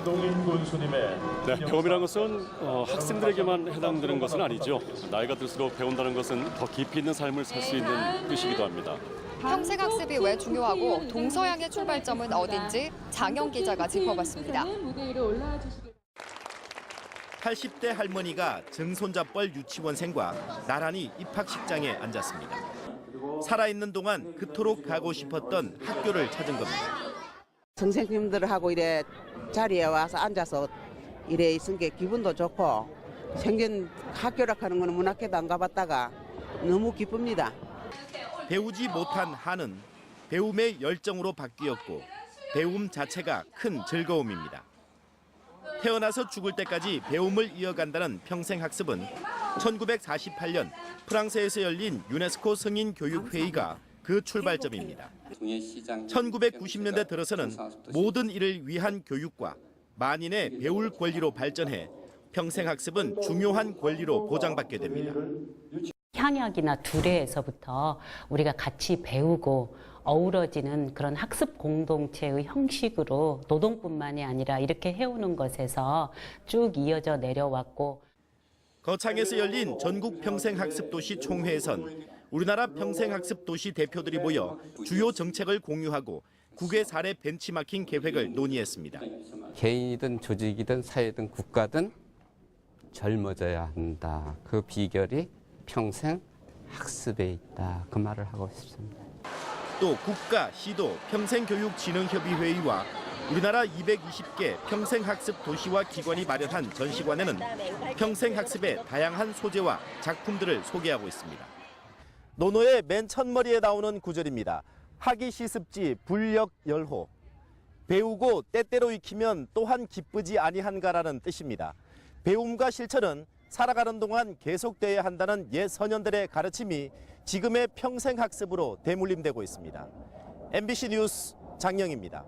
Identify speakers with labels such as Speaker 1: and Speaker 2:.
Speaker 1: 김동인 군수님의
Speaker 2: 네, 배움이라는 것은 어, 학생들에게만 해당되는 것은 아니죠. 나이가 들수록 배운다는 것은 더 깊이 있는 삶을 살 수 있는 뜻이기도 합니다.
Speaker 3: 평생 학습이 왜 중요하고 동서양의 출발점은 어딘지 장영 기자가 짚어봤습니다.
Speaker 4: 무대 위로 올라와 주시기
Speaker 5: 80대 할머니가 증손자뻘 유치원생과 나란히 입학식장에 앉았습니다. 살아있는 동안 그토록 가고 싶었던 학교를 찾은 겁니다.
Speaker 6: 선생님들하고 이래 자리에 와서 앉아서 이래 있은 게 기분도 좋고 생긴 학교라 하는 거는 문학회도 안 가봤다가 너무 기쁩니다.
Speaker 5: 배우지 못한 한은 배움의 열정으로 바뀌었고 배움 자체가 큰 즐거움입니다. 태어나서 죽을 때까지 배움을 이어간다는 평생 학습은 1948년 프랑스에서 열린 유네스코 승인 교육 회의가 그 출발점입니다. 1990년대 들어서는 모든 이를 위한 교육과 만인의 배울 권리로 발전해 평생 학습은 중요한 권리로 보장받게 됩니다.
Speaker 7: 향약이나 두레에서부터 우리가 같이 배우고 어우러지는 그런 학습 공동체의 형식으로 노동뿐만이 아니라 이렇게 해오는 것에서 쭉 이어져 내려왔고
Speaker 5: 거창에서 열린 전국 평생학습도시 총회에선 우리나라 평생학습 도시 대표들이 모여 주요 정책을 공유하고 국외 사례 벤치마킹 계획을 논의했습니다.
Speaker 8: 개인이든 조직이든 사회든 국가든 젊어져야 한다. 그 비결이 평생 학습에 있다. 그 말을 하고 싶습니다.
Speaker 5: 또 국가, 시도, 평생교육진흥협의회의와 우리나라 220개 평생학습 도시와 기관이 마련한 전시관에는 평생학습의 다양한 소재와 작품들을 소개하고 있습니다. 노노의 맨 첫머리에 나오는 구절입니다. 학이 시습지 불력 열호. 배우고 때때로 익히면 또한 기쁘지 아니한가라는 뜻입니다. 배움과 실천은 살아가는 동안 계속돼야 한다는 옛 선현들의 가르침이 지금의 평생 학습으로 대물림되고 있습니다. MBC 뉴스 장영입니다.